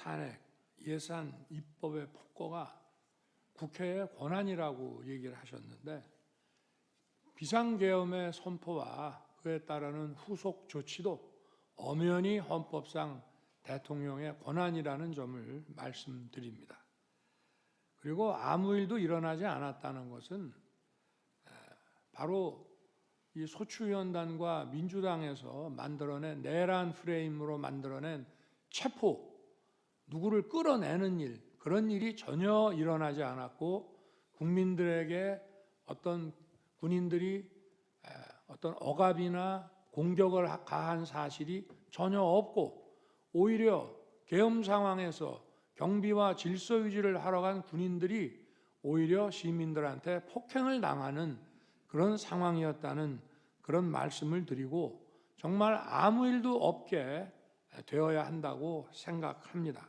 탄핵, 예산, 입법의 폭거가 국회의 권한이라고 얘기를 하셨는데 비상계엄의 선포와 그에 따르는 후속 조치도 엄연히 헌법상 대통령의 권한이라는 점을 말씀드립니다. 그리고 아무 일도 일어나지 않았다는 것은 에, 바로 이 소추위원단과 민주당에서 만들어낸 내란 프레임으로 만들어낸 체포, 누구를 끌어내는 일, 그런 일이 전혀 일어나지 않았고 국민들에게 어떤 군인들이 에, 어떤 억압이나 공격을 하- 가한 사실이 전혀 없고 오히려 계엄 상황에서 경비와 질서 유지를 하러 간 군인들이 오히려 시민들한테 폭행을 당하는 그런 상황이었다는 그런 말씀을 드리고 정말 아무 일도 없게 되어야 한다고 생각합니다.